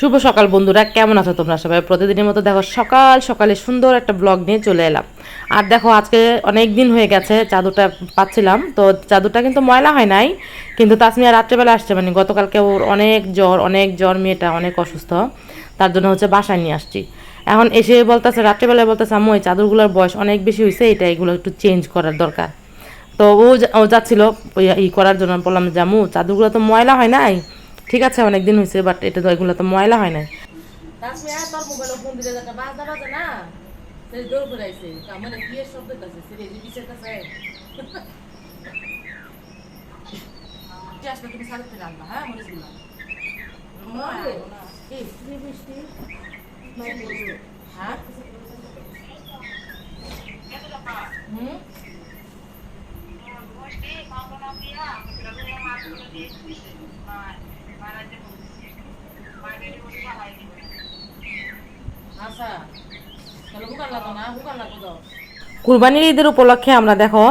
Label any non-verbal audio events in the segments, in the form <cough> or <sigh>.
শুভ সকাল বন্ধুরা, কেমন আছো তোমরা? সবাই প্রতিদিনের মতো দেখো সকাল সকালে সুন্দর একটা ব্লগ নিয়ে চলে এলাম। আর দেখো, আজকে অনেক দিন হয়ে গেছে, চাদরটা পাচ্ছিলাম। তো চাদরটা কিন্তু ময়লা হয় নাই, কিন্তু তাসমিয়া রাত্রেবেলা আসছে মানে গতকালকে ওর অনেক জ্বর অনেক জ্বর, মেয়েটা অনেক অসুস্থ। তার জন্য হচ্ছে বাসায় নিয়ে আসছি। এখন এসে বলতেছে, রাত্রেবেলায় বলতেছে, আম্মু, এই চাদরগুলোর বয়স অনেক বেশি হয়েছে এটা এগুলো একটু চেঞ্জ করার দরকার। তো ও যা- যাচ্ছিল, ওই ই করার জন্য, আমি বললাম জামু চাদরগুলো তো ময়লা হয় নাই? ঠিক আছে অনেক দিন হয়েছে বাট এটা তো এগুলো তো ময়লা হয় না। মানে হ্যাঁ হ্যাঁ? হুম? কুরবানির ঈদের উপলক্ষে আমরা দেখো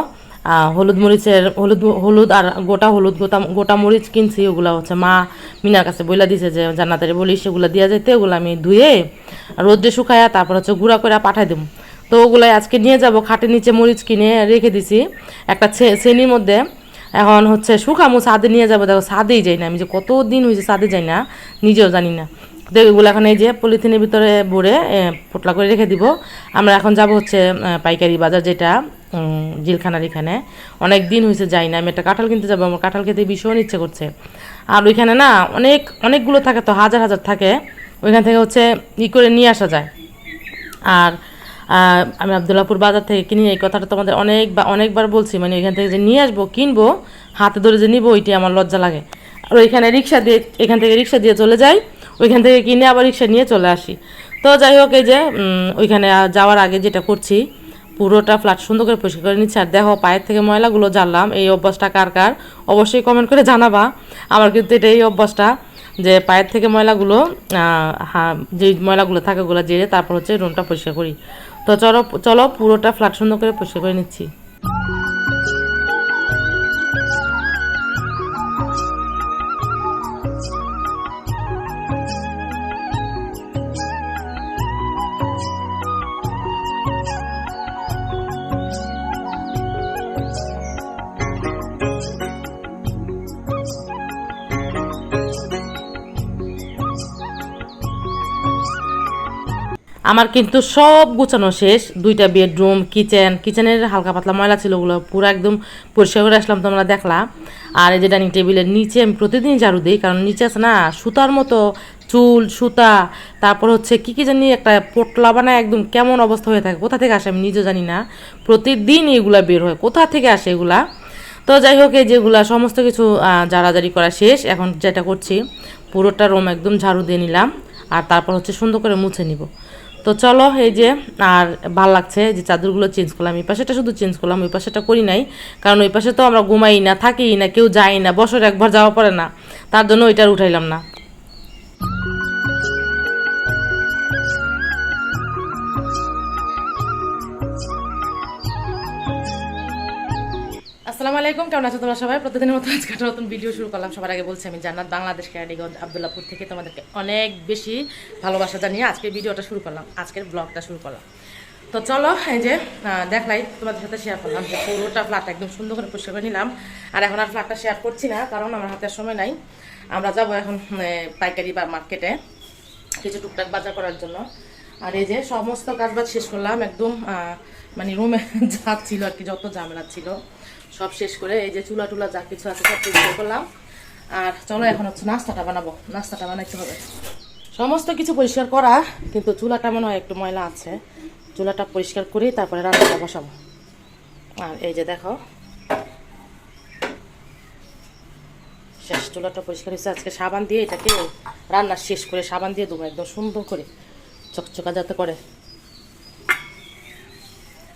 হলুদ মরিচের, হলুদ হলুদ আর গোটা হলুদ, গোটা গোটা মরিচ কিনছি, ওগুলা হচ্ছে মা মিনার কাছে বইলা দিছে যে, জান্নাতের বলি সেগুলো দিয়া যেতে ওগুলো আমি ধুয়ে রোদ্রে শুকায়া তারপর হচ্ছে গুঁড়া করে পাঠাই দেবো তো ওগুলাই আজকে নিয়ে যাব, খাটের নিচে মরিচ কিনে রেখে দিছি। একটা শ্রেণির মধ্যে এখন হচ্ছে শুকামু সাদে নিয়ে যাব, দেখো সাদেই যাই না। আমি যে কত দিন হয়েছে সাদে যাই না, নিজেও জানি না। তো এগুলো এখন এই যে পলিথিনের ভিতরে ভরে পোটলা করে রেখে দিব। আমরা এখন যাব হচ্ছে পাইকারি বাজার যেটা জিলখানার এখানে। অনেক দিন হয়েছে যাই না, আমি একটা কাঁঠাল কিনতে যাব, আমার কাঁঠাল খেতে ভীষণ ইচ্ছে করছে। আর ওইখানে না অনেক, অনেকগুলো থাকে তো, হাজার হাজার থাকে। ওইখান থেকে হচ্ছে ই করে নিয়ে আসা যায়। আর আমি আবদুল্লাপুর বাজার থেকে কিনি, এই কথাটা তোমাদের অনেক অনেকবার বলছি মানে এখান থেকে যে নিয়ে আসব, কিনবো, হাতে ধরে যে নিবো ওইটি আমার লজ্জা লাগে। আর ওইখানে রিক্সা দিয়ে, এখান থেকে রিক্সা দিয়ে চলে যাই, ওইখান থেকে কিনে আবার রিক্সা নিয়ে চলে আসি। তো যাই হোক, এই যে ওইখানে যাওয়ার আগে যেটা করছি, পুরোটা ফ্ল্যাট সুন্দর করে পরিষ্কার করে নিচ্ছি। আর দেখো, পায়ের থেকে ময়লাগুলো জানলাম এই অভ্যাসটা কার কার? অবশ্যই কমেন্ট করে জানাবা। আমার কিন্তু এটা এই অভ্যাসটা, যে পায়ের থেকে ময়লাগুলো যে ময়লাগুলো থাকে, ওগুলো জেরে তারপর হচ্ছে রুমটা পরিষ্কার করি। তো চলো চলো পুরোটা ফ্ল্যাট সুন্দর করে পরিষ্কার করে নিচ্ছি। আমার কিন্তু সব গুছানো শেষ। দুইটা বেডরুম কিচেন কিচেনের হালকা পাতলা ময়লা ছিল, ওগুলো পুরো একদম পরিষ্কার করে আসলাম তোমরা দেখলা। আর এই যে ডাইনিং টেবিলের নিচে আমি প্রতিদিন ঝাড়ু দিই, কারণ নিচে আছে না, সুতার মতো চুল, সুতা, তারপর হচ্ছে কি কি জানি একটা পোটলা বানায়, একদম কেমন অবস্থা হয়ে থাকে, কোথা থেকে আসে আমি নিজেও জানি না। প্রতিদিন এগুলা বের হয়, কোথা থেকে আসে এগুলা? তো যাই হোক, এই যেগুলা সমস্ত কিছু জারাজারি করা শেষ। এখন যেটা করছি, পুরোটা রুম একদম ঝাড়ু দিয়ে নিলাম, আর তারপর হচ্ছে সুন্দর করে মুছে নিব। তো চলো এই যে, আর ভালো লাগছে যে চাদরগুলো চেঞ্জ করলাম, এই পাশেটা শুধু চেঞ্জ করলাম, ওই পাশেটা করি নাই, কারণ ওই পাশে তো আমরা ঘুমাই না থাকি না, কেউ যাই না, বছর একবার যাওয়া পড়ে না, তার জন্য ওইটার উঠাইলাম না। আসসালামু আলাইকুম, কেমন আছো তোমরা সবাই? প্রতিদিনের মতো আজকে একটা নতুন ভিডিও শুরু করলাম। সবার আগে বলছি, আমি জান্নাত বাংলাদেশ ক্যারাডিগঞ্জ আবদুল্লাপুর থেকে তোমাদেরকে অনেক বেশি ভালোবাসা জানিয়ে আজকের ভিডিওটা শুরু করলাম। আজকের ব্লগটা শুরু করলাম। তো চলো, এই যে দেখলাই, তোমাদের সাথে শেয়ার করলাম যে পুরোটা ফ্ল্যাট একদম সুন্দর করে পরিষ্কার করে নিলাম। আর এখন আর ফ্ল্যাটটা শেয়ার করছি না, কারণ আমার হাতে সময় নাই। আমরা যাব এখন পাইকারি বা মার্কেটে কিছু টুকটাক বাজার করার জন্য। আর এই যে সমস্ত কাজবাজ শেষ করলাম, একদম মানে রুমে <laughs> যা ছিল আর কি, যত ঝামেলা ছিল। সব শেষ করে এই যে চুলা টুলা যা কিছু আছে সব পরিষ্কার করলাম। আর চলো এখন হচ্ছে নাস্তাটা বানাবো। নাস্তাটা বানাইতে হবে। সমস্ত কিছু পরিষ্কার করা, কিন্তু চুলাটা মনে হয় একটু ময়লা আছে। চুলাটা পরিষ্কার করেই তারপরে রান্নাটা বসাবো। আর এই যে দেখো, শেষ চুলাটা পরিষ্কার হয়েছে। আজকে সাবান দিয়ে এটাকে রান্না শেষ করে সাবান দিয়ে দেবো একদম সুন্দর করে, চকচকা যাতে করে।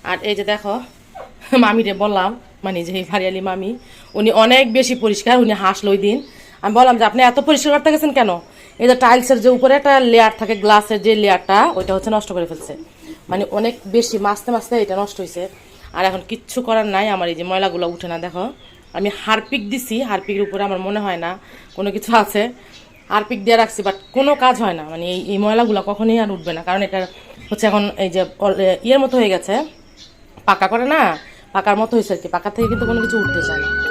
আর এই যে দেখো, মামিরে বললাম মানে যে ভারিয়ালি মামি, উনি অনেক বেশি পরিষ্কার, উনি হাসলো ওই দিন। আমি বললাম যে, আপনি এত পরিষ্কার করতে গেছেন কেন? এই যে টাইলসের যে উপরে একটা লেয়ার থাকে গ্লাসের যে লেয়ারটা ওইটা হচ্ছে নষ্ট করে ফেলছে। মানে অনেক বেশি মাছতে মাছতে এটা নষ্ট হয়েছে আর এখন কিচ্ছু করার নাই, আমার এই যে ময়লাগুলো উঠে না, দেখো। আমি হারপিক দিছি, হারপিকের উপরে আমার মনে হয় না কোনো কিছু আছে। হারপিক দিয়ে রাখছি বাট কোনো কাজ হয় না। মানে এই ময়লাগুলো কখনোই আর উঠবে না। কারণ এটা হচ্ছে এখন এই যে ইয়ের মতো হয়ে গেছে। পাকা করে না পাকার মতো হয়েছে আর কি। পাকা থেকে কিন্তু কোনো কিছু উঠতে চায় না।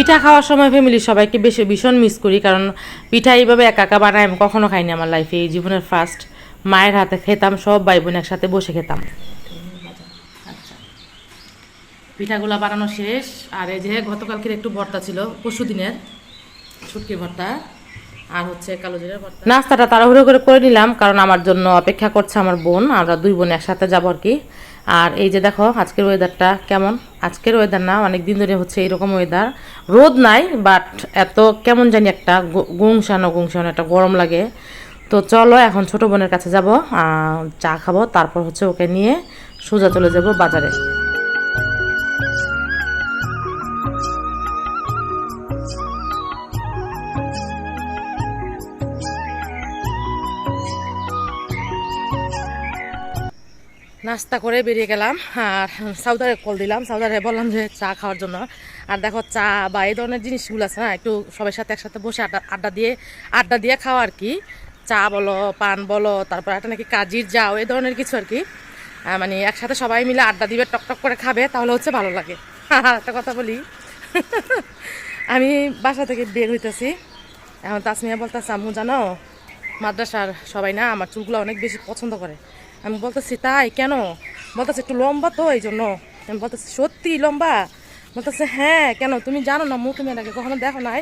পিঠা খাওয়ার সময় ফ্যামিলির সবাইকে বেশি ভীষণ মিস করি, কারণ পিঠা এইভাবে একা একা বানায় আমি কখনো খাইনি আমার লাইফে এই জীবনের ফার্স্ট মায়ের হাতে খেতাম, সব ভাই বোন একসাথে বসে খেতাম। পিঠাগুলো বানানো শেষ, আর এই যে গতকালকের একটু ভর্তা ছিল, পরশু দিনের শুটকির ভর্তা, আর হচ্ছে কালো ভর্তা। নাস্তাটা তাড়াহুড়ো করে করে নিলাম, কারণ আমার জন্য অপেক্ষা করছে আমার বোন, আমরা দুই বোন একসাথে যাব আর কি। আর এই যে দেখো, আজকের ওয়েদারটা কেমন? আজকের ওয়েদার না অনেক দিন ধরে হচ্ছে এরকম ওয়েদার রোদ নাই বাট এত কেমন জানি একটা গুংসানো গুংসানো একটা গরম লাগে। তো চলো এখন ছোট বোনের কাছে যাব চা খাব, তারপর হচ্ছে ওকে নিয়ে সোজা চলে যাব বাজারে। নাস্তা করে বেরিয়ে গেলাম, আর সাউদারে কল দিলাম। সাউদারে বললাম যে চা খাওয়ার জন্য। আর দেখো চা বা এই ধরনের জিনিসগুলো আছে না, একটু সবার সাথে একসাথে বসে আড্ডা আড্ডা দিয়ে আড্ডা দিয়ে খাওয়া আর কি। চা বলো, পান বলো, তারপর একটা নাকি কাজির যাও, এই ধরনের কিছু আর কি। মানে একসাথে সবাই মিলে আড্ডা দিবে, টক টক করে খাবে, তাহলে হচ্ছে ভালো লাগে। <laughs> একটা কথা বলি। <laughs> আমি বাসা থেকে বের হইতেছি। এখন তাসমিয়া বলতেছে, আম্মু, জানো, মাদ্রাসার সবাই না, আমার চুলগুলো অনেক বেশি পছন্দ করে। আমি বলতেছি, তাই কেন? বলতেছে, একটু লম্বা তো এই জন্য আমি বলতেছি সত্যি লম্বা? বলতেছে হ্যাঁ কেন? তুমি জানো না, মুখ তুমি আগে কখনো দেখো নাই?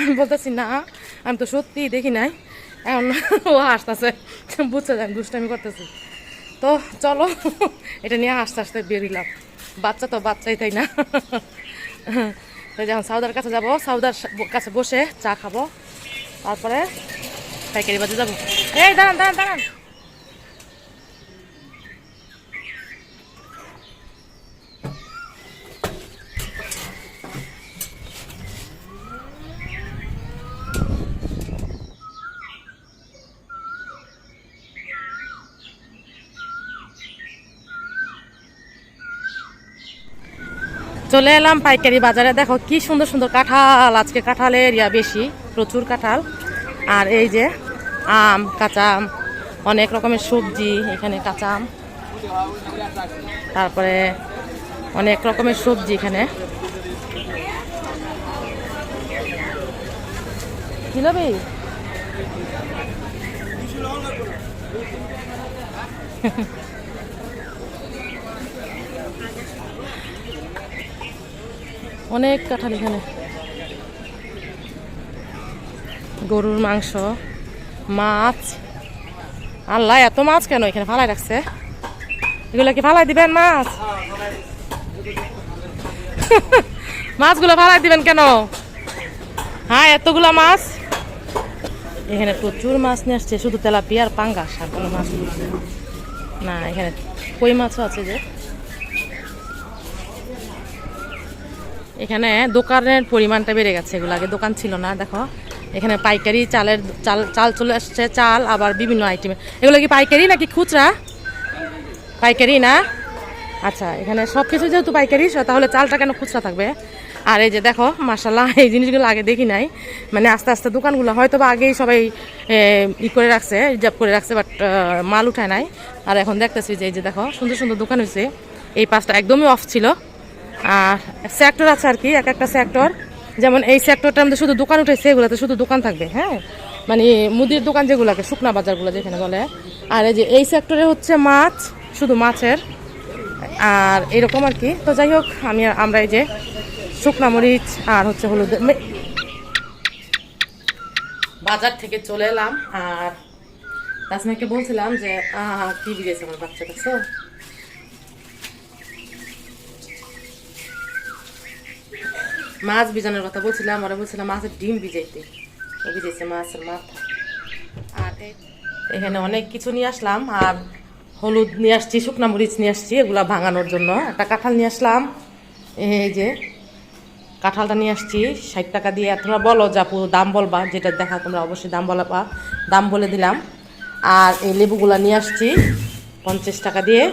আমি বলতেছি, না, আমি তো সত্যি দেখি নাই। এখন ও হাসতেছে, বুঝছে আমি দুষ্টামি করতেছি। তো চলো, এটা নিয়ে আস্তে আস্তে বেরিলাম বাচ্চা তো বাচ্চাই, তাই না? তো যখন সাউদার কাছে যাব, সাউদার কাছে বসে চা খাব। তারপরে পাইকারি বাজে যাব। এই, দাঁড়ান দাঁড়ান দাঁড়ান। চলে এলাম পাইকারি বাজারে। দেখো কি সুন্দর সুন্দর কাঁঠাল। আজকে কাঁঠালের ইয়া বেশি, প্রচুর কাঁঠাল। আর এই যে আম, কাঁচা আম, অনেক রকমের সবজি, এখানে কাঁচা আম। তারপরে অনেক রকমের সবজি এখানে। জিলাপি <laughs> অনেক কাঁঠাল এখানে। গরুর মাংস, মাছ। আল্লাহ, এত মাছ কেন এখানে ফালাই রাখছে? এগুলো কি ফালাই দিবেন মাছ? মাছগুলো ফালাই দিবেন কেন? হ্যাঁ এতগুলো মাছ? এখানে প্রচুর মাছ নিয়ে আসছে, শুধু তেলাপিয়া আর পাঙ্গাস, আর কোনো মাছ না, এখানে কই মাছও আছে যে? এখানে দোকানের পরিমাণটা বেড়ে গেছে এগুলো আগে দোকান ছিল না, দেখো। এখানে পাইকারি চালের চাল চাল চলে আসছে, চাল, আবার বিভিন্ন আইটেম এগুলো কি পাইকারি নাকি খুচরা? পাইকারি না? আচ্ছা এখানে সব কিছু যেহেতু পাইকারি তাহলে চালটা কেন খুচরা থাকবে? আর এই যে দেখো মার্শাল্লাহ এই জিনিসগুলো আগে দেখি নাই। মানে আস্তে আস্তে দোকানগুলো হয়তো বা আগেই সবাই ই করে রাখছে, রিজার্ভ করে রাখছে, বাট মাল উঠায় নাই। আর এখন দেখতেছি যে এই যে দেখো, সুন্দর সুন্দর দোকান হয়েছে এই পাঁচটা একদমই অফ ছিল। আর সেক্টর আছে আর কি, এক একটা সেক্টর যেমন এই সেক্টরটার মধ্যে শুধু দোকান উঠেছে, এগুলোতে শুধু দোকান থাকবে হ্যাঁ? মানে মুদির দোকান যেগুলোকে, শুকনা বাজারগুলো যেখানে বলে। আর এই যে এই সেক্টরে হচ্ছে মাছ, শুধু মাছের। আর এরকম আর কি। তো যাই হোক, আমি আমরা এই যে শুকনা মরিচ আর হচ্ছে হলুদ বাজার থেকে চলে এলাম। আর তাসমাকে বলছিলাম যে কি দিয়েছে আমার বাচ্চা কাছে মাছ ভিজানোর কথা বলছিলাম, ওরা বলছিলাম মাছের ডিম ভিজাইতে। ও মাছের মাথা। আর এখানে অনেক কিছু নিয়ে আসলাম, আর হলুদ নিয়ে আসছি, শুকনা মরিচ নিয়ে আসছি, এগুলা ভাঙানোর জন্য। একটা কাঁঠাল নিয়ে আসলাম, এই যে কাঁঠালটা নিয়ে আসছি, ষাট টাকা দিয়ে। তোমরা বলো যাপু দাম বলবা, যেটা দেখা তোমরা অবশ্যই দাম বলাবা দাম বলে দিলাম। আর এই লেবুগুলা নিয়ে আসছি, পঞ্চাশ টাকা দিয়ে।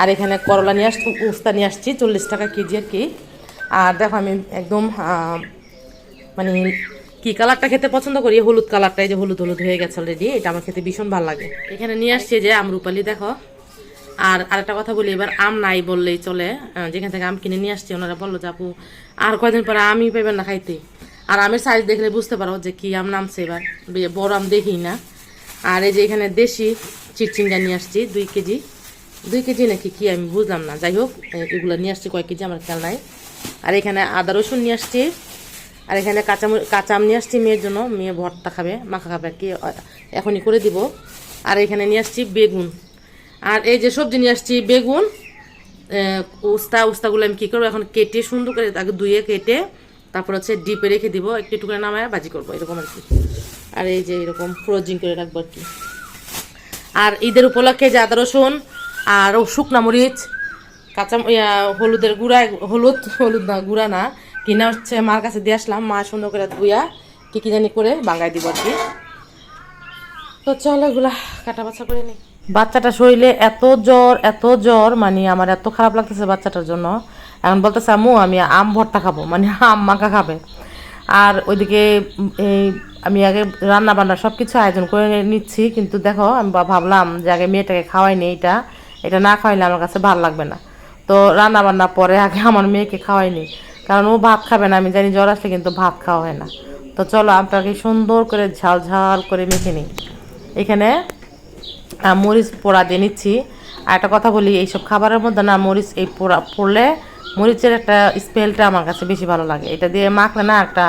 আর এখানে করলা নিয়ে আসছি উস্তা নিয়ে আসছি, চল্লিশ টাকা কেজি আর কি। আর দেখো আমি একদম মানে কি কালারটা খেতে পছন্দ করি? হলুদ কালারটা, এই যে হলুদ হলুদ হয়ে গেছে অলরেডি এটা আমার খেতে ভীষণ ভালো লাগে। এখানে নিয়ে আসছি যে আমরুপালি দেখো। আর আরেকটা কথা বলি, এবার আম নাই বললেই চলে। যেখান থেকে আম কিনে নিয়ে আসছি, ওনারা বলল যে, আপু, আর কয়দিন পরে আমই পাবেন না খাইতে? আর আমের সাইজ দেখলে বুঝতে পারো যে কি আম নামছে এবার। বড় আম দেখি না। আর এই যে এখানে দেশি চিটচিঙ্গা নিয়ে আসছি, দুই কেজি। দুই কেজি নাকি কি আমি বুঝলাম না। যাই হোক এগুলো নিয়ে আসছি কয়েক কেজি আমার খেয়াল নাই। আর এখানে আদা রসুন নিয়ে আসছি। আর এখানে কাঁচা মরি- কাঁচা নিয়ে আসছি মেয়ের জন্য। মেয়ে ভর্তা খাবে, মাখা খাবে কি এখনই করে দিব। আর এখানে নিয়ে আসছি বেগুন। আর এই যে সবজি নিয়ে আসছি, বেগুন উস্তা, উস্তাগুলো আমি কী করব? এখন কেটে সুন্দর করে আগে ধুয়ে কেটে তারপর হচ্ছে ডিপে রেখে দিব। একটু একটু করে নামায় ভাজি করব, এরকম আর কি। আর এই যে এরকম ফ্রোজিং করে রাখব আর কি। আর ঈদের উপলক্ষে যে আদা রসুন আর শুকনা মরিচ কাঁচা ইয়া, হলুদের গুঁড়া হলুদ হলুদ না গুঁড়া না। কিনা হচ্ছে মার কাছে দিয়ে আসলাম মা সুন্দর করে ধুইয়া কি কি জানি করে বাঙ্গাই দিব আর কি। তো চলো এগুলা কাটা বাছা করে নি। বাচ্চাটা শরীরে এত জ্বর এত জ্বর মানে আমার এত খারাপ লাগতেছে বাচ্চাটার জন্য। এখন বলতেছে আম্মু আমি আম ভর্তা খাব। মানে আম মাখা খাবে। আর ওইদিকে এই আমি আগে রান্না বান্না সব কিছু আয়োজন করে নিচ্ছি কিন্তু দেখো আমি ভাবলাম যে আগে মেয়েটাকে খাওয়াইনি এটা এটা না খাওয়াইলে আমার কাছে ভালো লাগবে না। তো রান্না বান্না পরে আগে আমার মেয়েকে খাওয়াইনি। কারণ ও ভাত খাবে না, আমি জানি জ্বর আসলে কিন্তু ভাত খাওয়া হয় না। তো চলো, আমটাকে সুন্দর করে ঝাল ঝাল করে মেখে নিই। এখানে মরিচ পোড়া দিয়ে নিচ্ছি। আর একটা কথা বলি, এইসব খাবারের মধ্যে না মরিচ এই পোড়া, পড়লে মরিচের একটা স্মেলটা আমার কাছে বেশি ভালো লাগে। এটা দিয়ে মাখলে না একটা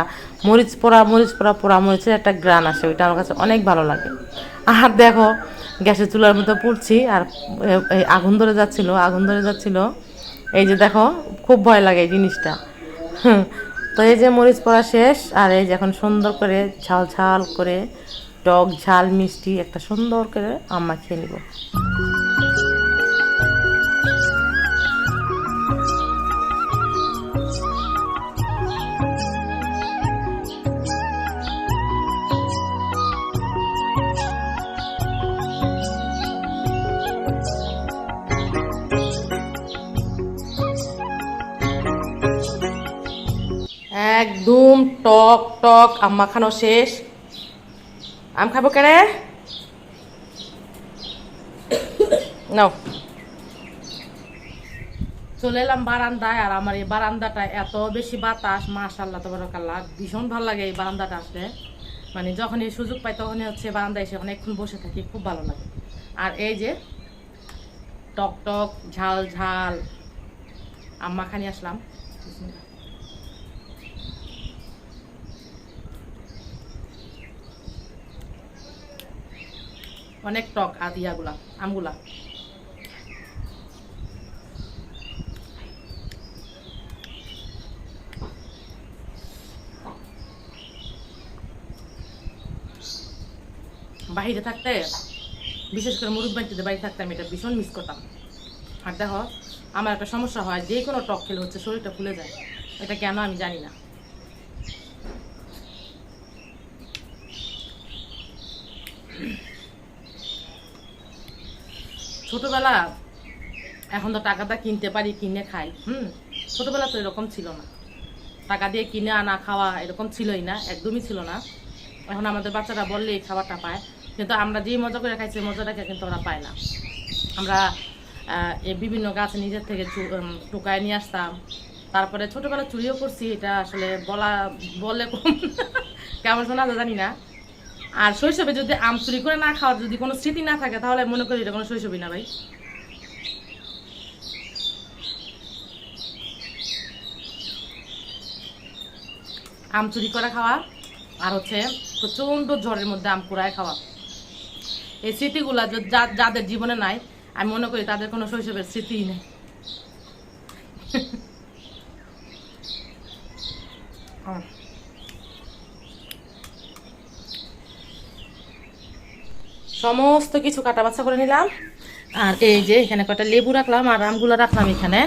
মরিচ পোড়া মরিচ পোড়া পোড়া মরিচের একটা গ্রান আসে, ওইটা আমার কাছে অনেক ভালো লাগে। আর দেখো, গ্যাসের চুলার মধ্যে পুড়ছি, আর আগুন ধরে যাচ্ছিল, আগুন ধরে যাচ্ছিল। এই যে দেখো, খুব ভয় লাগে এই জিনিসটা। তো এই যে মরিচ পড়া শেষ, আর এই যে এখন সুন্দর করে ঝাল ঝাল করে টক ঝাল মিষ্টি একটা সুন্দর করে আমরা খেয়ে নিব। একদম টক টক আম্মা খানো শেষ। আম খাব কেনে? নাও। চলে এলাম বারান্দায় আর আমার এই বারান্দাটা এত বেশি বাতাস মাশাল্লাহ তবরকাল্লাহ ভীষণ ভালো লাগে এই বারান্দাটা আসলে মানে যখনই সুযোগ পাই তখনই হচ্ছে বারান্দায় এসে অনেকক্ষণ বসে থাকি, খুব ভালো লাগে। আর এই যে টক টক, ঝাল ঝাল আম্মা খানি আসলাম। অনেক টক আর ইয়াগুলা, আমগুলা। বাহিরে থাকতে, বিশেষ করে মুরুখ বাড়িতে বাড়ি থাকতে আমি এটা ভীষণ মিস করতাম। আর দেখো, আমার একটা সমস্যা হয় যে কোনো টক খেলে হচ্ছে শরীরটা ফুলে যায়। এটা কেন আমি জানি না। ছোটবেলা এখন তো টাকাটা কিনতে পারি, কিনে খাই, হুম? ছোটবেলা তো এরকম ছিল না। টাকা দিয়ে কিনে আনা, খাওয়া এরকম ছিলই না, একদমই ছিল না। এখন আমাদের বাচ্চারা বললে এই খাবারটা পায়। কিন্তু আমরা যেই মজা করে খাইছি এই মজাটাকে কিন্তু ওরা পায় না। আমরা বিভিন্ন গাছ নিজের থেকে টুকায় নিয়ে আসতাম। তারপরে ছোটবেলা চুরিও করছি, এটা আসলে বলা বলে কম কেমন শোনা জানি না। আর শৈশবে যদি আম চুরি করে না খাওয়ার যদি কোনো স্মৃতি না থাকে, তাহলে মনে করি এটা কোনো শৈশবই না ভাই। আম চুরি করে খাওয়া আর হচ্ছে প্রচণ্ড ঝড়ের মধ্যে আম কুড়ায় খাওয়া। এই স্মৃতিগুলা যাদের জীবনে নাই, আমি মনে করি তাদের কোনো শৈশবের স্মৃতিই নেই। হুম। সমস্ত কিছু কাটা বাছা করে নিলাম। আর এই যে এখানে কটা লেবু রাখলাম আর আমগুলো রাখলাম এখানে।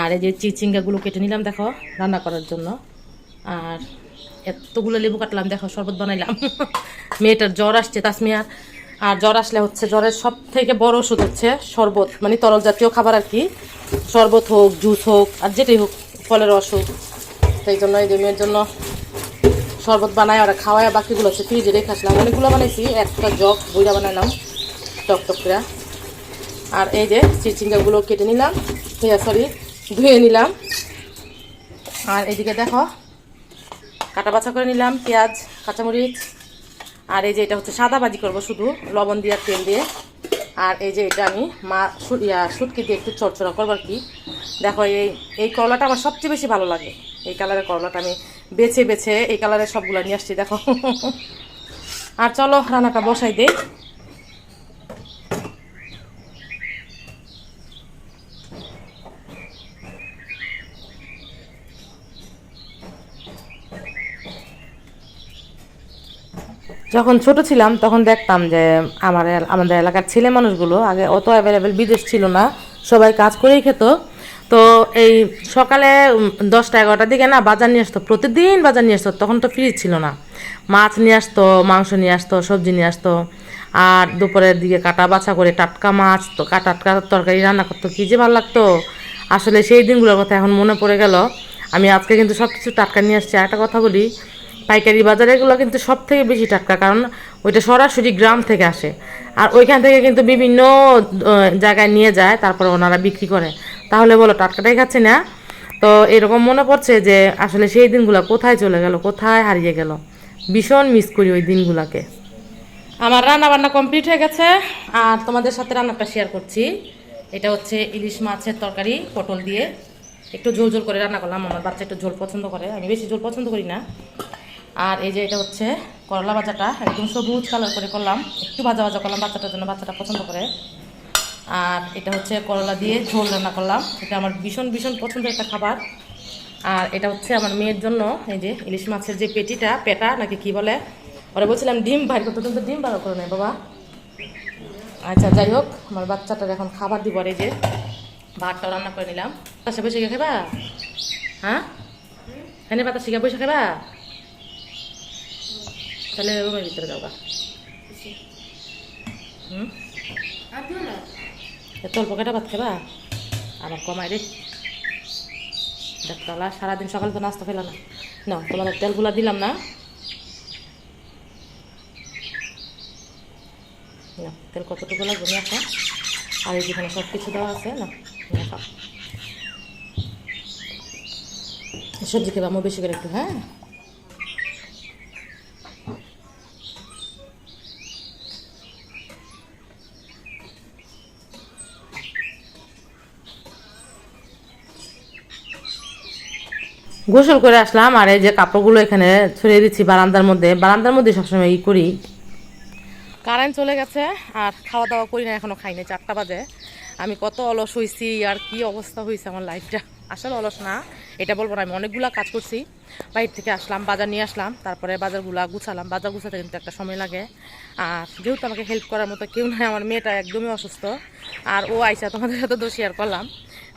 আর এই যে চিচিঙ্গাগুলো কেটে নিলাম, দেখো, রান্না করার জন্য। আর এতগুলো লেবু কাটলাম, দেখো, শরবত বানাইলাম। <laughs> মেয়েটার জ্বর আসছে তাসমিয়ার আর জ্বর আসলে হচ্ছে জ্বরের সব থেকে বড় ওষুধ হচ্ছে শরবত মানে তরল জাতীয় খাবার আর কি। শরবত হোক, জুস হোক, আর যেটাই হোক, ফলের অসুখ সেই জন্য এই মেয়ের জন্য শরবত বানাই আর খাওয়াই বাকিগুলো হচ্ছে ফ্রিজে রেখে আসলাম। অনেকগুলো বানাইছি, একটা জগ বইটা বানাইলাম, টক টক করে। আর এই যে চিচিঙ্গাগুলো কেটে নিলাম সরি ধুয়ে নিলাম। আর এদিকে দেখো, কাটা বাছা করে নিলাম, পেঁয়াজ, কাঁচামরিচ। আর এই যে এটা হচ্ছে সাদা ভাজি করব শুধু, লবণ দিয়ে তেল দিয়ে। আর এই যে এটা আমি মা ইয়া শুটকি দিয়ে একটু চড়চড়া করব আর কি। দেখো এই এই করলাটা আমার সবচেয়ে বেশি ভালো লাগে। এই কালারের করলাটা আমি বেছে বেছে এই কালারের সবগুলো নিয়ে আসছি, দেখো। আর চলো রান্নাটা বসাই দিই। যখন ছোট ছিলাম, তখন দেখতাম যে আমার আমাদের এলাকার ছেলে মানুষগুলো, আগে অত অ্যাভেলেবেল বিদেশ ছিল না, সবাই কাজ করেই খেত। তো এই সকালে দশটা, এগারোটার দিকে না বাজার নিয়ে আসতো। প্রতিদিন বাজার নিয়ে আসতো, তখন তো ফ্রিজ ছিল না। মাছ নিয়ে আসতো, মাংস নিয়ে আসতো, সবজি নিয়ে আসতো। আর দুপুরের দিকে কাটা বাছা করে টাটকা মাছ, তো টাটকা তরকারি রান্না করতো, কী যে ভালো লাগতো। আসলে সেই দিনগুলোর কথা এখন মনে পড়ে গেল। আমি আজকে কিন্তু সব কিছু টাটকা নিয়ে আসছি। একটা কথা বলি, পাইকারি বাজারেগুলো কিন্তু সব থেকে বেশি টাটকা, কারণ ওইটা সরাসরি গ্রাম থেকে আসে। আর ওইখান থেকে কিন্তু বিভিন্ন জায়গায় নিয়ে যায়, তারপর ওনারা বিক্রি করে। তাহলে বলো টাটকাটাই খাচ্ছে না? তো এরকম মনে পড়ছে যে আসলে সেই দিনগুলো কোথায় চলে গেল, কোথায় হারিয়ে গেল? ভীষণ মিস করি ওই দিনগুলোকে। আমার রান্না বান্না কমপ্লিট হয়ে গেছে, আর তোমাদের সাথে রান্নাটা শেয়ার করছি। এটা হচ্ছে ইলিশ মাছের তরকারি, পটল দিয়ে। একটু ঝোল ঝোল করে রান্না করলাম, আমার বাচ্চা একটু ঝোল পছন্দ করে, আমি বেশি ঝোল পছন্দ করি না। আর এই যে এটা হচ্ছে করলা ভাজাটা, একদম সবুজ কালার করে করলাম, একটু ভাজা ভাজা করলাম বাচ্চাটার জন্য, বাচ্চাটা পছন্দ করে। আর এটা হচ্ছে করলা দিয়ে ঝোল রান্না করলাম। এটা আমার ভীষণ ভীষণ পছন্দের একটা খাবার। আর এটা হচ্ছে আমার মেয়ের জন্য, এই যে ইলিশ মাছের যে পেটিটা, পেটা, নাকি কি বলে? ওরা বলছিলাম ডিম বাইর করতে তুমি ডিম বার করে নেই, বাবা। আচ্ছা যাই হোক, আমার বাচ্চাটার এখন খাবার দিব এই যে ভাতটা রান্না করে নিলাম। বসে গিয়ে খাবা? হ্যাঁ? এনে বাতাস শিখে বসে খাবা? তাহলে রুমের ভিতরে গা। হুম? এত অল্প কটা ভাত খাবা আবার কমাই রে দেখতলা সারাদিন সকালে তো নাস্তা ফেলা না। না তোমাদের তেলগুলা দিলাম না। না, তেল কতটুকু লাগবে নিয়ে আসো। আর এই যেখানে সব কিছু দেওয়া আছে, না, নিয়ে আসো। সবজি খেবা আমার বেশি করে একটু হ্যাঁ? গোসল করে আসলাম আর এই যে কাপড়গুলো এখানে ছড়িয়ে দিচ্ছি বারান্দার মধ্যে। বারান্দার মধ্যে সবসময় ই করি। কারেন্ট চলে গেছে আর খাওয়া দাওয়া করি না, এখনও খাইনি। চারটা বাজে। আমি কত অলস হয়েছি আর কি অবস্থা হয়েছে আমার লাইফটা আসলে অলস না, এটা বলব না, আমি অনেকগুলা কাজ করছি। বাইরে থেকে আসলাম, বাজার নিয়ে আসলাম, তারপরে বাজারগুলা গুছালাম। বাজার গুছাতে কিন্তু একটা সময় লাগে। আর যেহেতু আমাকে হেল্প করার মতো কেউ নাই, আমার মেয়েটা একদমই অসুস্থ। আর ও আইসা তোমাদের সাথে তো শেয়ার করলাম।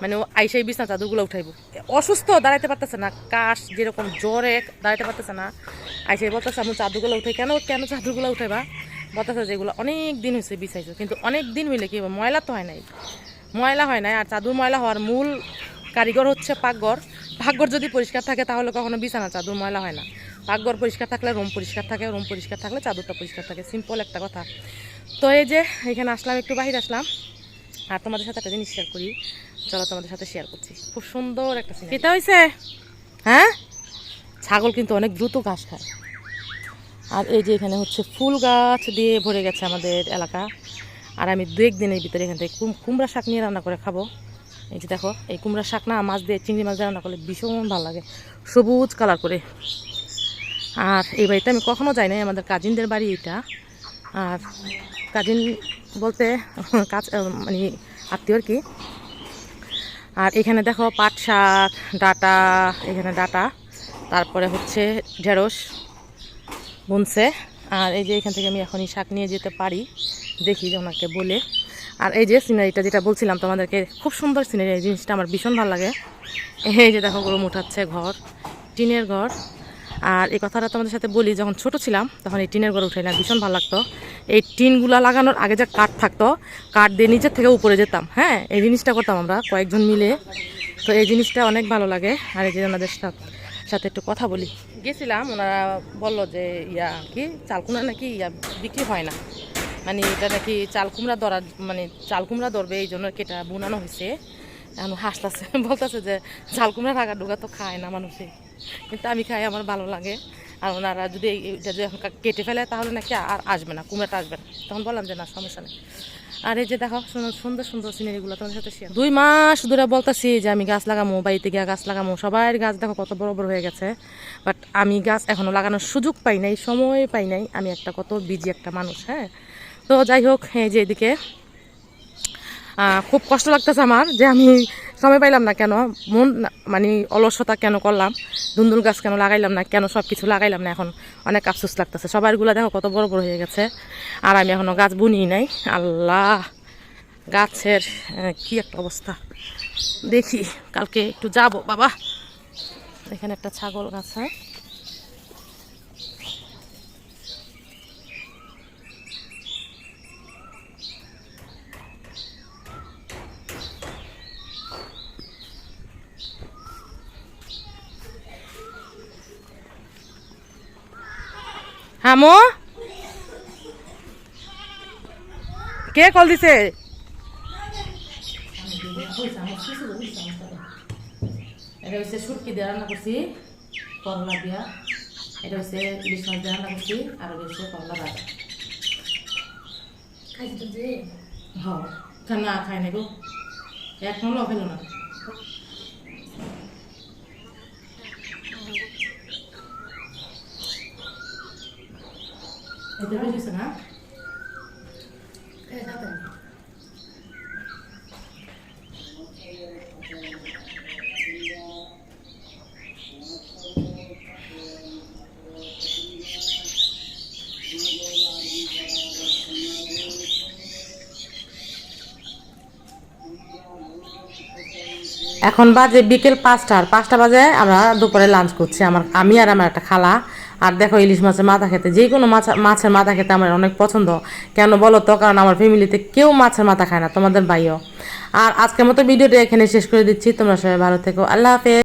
মানে আইসাই বিছনা চাদরগুলো উঠাইবো। অসুস্থ, দাঁড়াইতে পারতেছে না। কাশ যেরকম জ্বরে দাঁড়াইতে পারতেছে না। আইসাই বলতেছে আমি চাদরগুলো উঠাই। কেন কেন চাদরগুলো উঠাইবা? বলতেছে যেগুলো অনেক দিন হয়েছে বিছাইছো। কিন্তু অনেক দিন হইলে কি ময়লা তো হয় নাই। ময়লা হয় নাই। আর চাদর ময়লা হওয়ার মূল কারিগর হচ্ছে পাকঘর। পাকঘর যদি পরিষ্কার থাকে, তাহলে কখনো বিছানা, চাদর ময়লা হয় না। পাকঘর পরিষ্কার থাকলে রুম পরিষ্কার থাকে, রুম পরিষ্কার থাকলে চাদরটা পরিষ্কার থাকে। সিম্পল একটা কথা। তো এই যে, এখানে আসলাম, একটু বাহির আসলাম। আর তোমাদের সাথে একটা জিনিস শেয়ার করি। চলো তোমাদের সাথে শেয়ার করছি। খুব সুন্দর একটা সিনেমা এটা হয়েছে হ্যাঁ? ছাগল কিন্তু অনেক দ্রুত ঘাস খায়। আর এই যে এখানে হচ্ছে ফুল গাছ দিয়ে ভরে গেছে আমাদের এলাকা। আর আমি দু একদিনের ভিতরে এখান থেকে কুম- কুমড়া শাক নিয়ে রান্না করে খাব। এই যে দেখো এই কুমড়া শাক না মাছ দিয়ে চিংড়ি মাছ দিয়ে রান্না করলে ভীষণ ভালো লাগে। সবুজ কালার করে। আর এই বাড়িতে আমি কখনো যাই নাই আমাদের কাজিনদের বাড়ি এটা আর কাজিন বলতে, কাজ মানে আত্মীয় কি। আর এখানে দেখো পাট শাক, ডাটা, এখানে ডাটা। তারপরে হচ্ছে ঢেঁড়স বুনছে। আর এই যে এখান থেকে আমি এখনই শাক নিয়ে যেতে পারি, দেখি যে ওনাকে বলে। আর এই যে সিনারিটা যেটা বলছিলাম তোমাদেরকে, খুব সুন্দর সিনারি, এই জিনিসটা আমার ভীষণ ভালো লাগে। এই যে দেখো গরম উঠাচ্ছে ঘর, টিনের ঘর। আর এই কথাটা তোমাদের সাথে বলি, যখন ছোট ছিলাম, তখন এই টিনের ঘর উঠাইলাম ভীষণ ভালো লাগতো। এই টিনগুলা লাগানোর আগে যে কাঠ থাকতো, কাঠ দিয়ে নিচের থেকে উপরে যেতাম হ্যাঁ? এই জিনিসটা করতাম আমরা কয়েকজন মিলে। তো এই জিনিসটা অনেক ভালো লাগে। আর এই যে ওনাদের সাথে একটু কথা বলি। গেছিলাম, ওনারা বলল যে, ইয়া কি চাল কুমড়া নাকি ইয়া বিক্রি হয় না। মানে এটা নাকি চাল কুমড়া ধরা মানে চাল কুমড়া ধরবে, এই জন্য কেটা বুনানো হয়েছে এখন হাসতেছে, বলতেছে যে চাল কুমড়া টাকা ঢোকা তো খায় না মানুষে। কিন্তু আমি খাই, আমার ভালো লাগে। আর ওনারা যদি এটা যদি এখন কেটে ফেলে, তাহলে নাকি আর আসবে না, কুমড়াটা আসবে না। তখন বললাম যে, না, সমস্যা নেই। আর এই যে দেখো সুন্দর- সুন্দর সিনারিগুলো তোমাদের সাথে share- দুই মাস ধরে বলতেছি যে, আমি গাছ লাগামো, বাড়িতে গিয়ে গাছ লাগামো। সবার গাছ দেখো কত বড় বড় হয়ে গেছে। বাট আমি গাছ এখনও লাগানোর সুযোগ পাই নাই, সময় পাই নাই। আমি একটা কত বিজি একটা মানুষ হ্যাঁ? তো যাই হোক, এই যে এদিকে খুব কষ্ট লাগতেছে আমার যে আমি সময় পাইলাম না কেন? মন মানে অলসতা কেন করলাম? ধুন্দুল গাছ কেন লাগাইলাম না? কেন সব কিছু লাগাইলাম না এখন? অনেক আফসোস লাগতেছে। সবারগুলো দেখো কত বড় বড় হয়ে গেছে। আর আমি এখনও গাছ বুনি নাই। আল্লাহ! গাছের কি একটা অবস্থা। দেখি, কালকে একটু যাব। বাবা! এখানে একটা ছাগল গাছ হ্যাঁ হামো কে কল দিছে? এটা হচ্ছে শুটকি দিয়ে রান্না করছি করলা দিয়া। এটা হচ্ছে ইলিশ মাছ দিয়ে রান্না করছি আর হচ্ছে করলা ভাজা। হ্যাঁ কেন না খাই নাই গো। ফেল না। এখন বাজে বিকেল পাঁচটা আর পাঁচটা বাজে আমরা দুপুরে লাঞ্চ করছি। আমার আমি আর আমার একটা খালা। আর দেখো ইলিশ মাছের মাথা খেতে, যে কোনো মাছ মাছের মাথা খেতে আমার অনেক পছন্দ। কেন বলো তো? কারণ আমার ফ্যামিলিতে কেউ মাছের মাথা খায় না, তোমাদের ভাইও। আর আজকের মতো ভিডিওটা এখানে শেষ করে দিচ্ছি, তোমরা সবাই ভালো থেকো, আল্লাহ হাফেজ।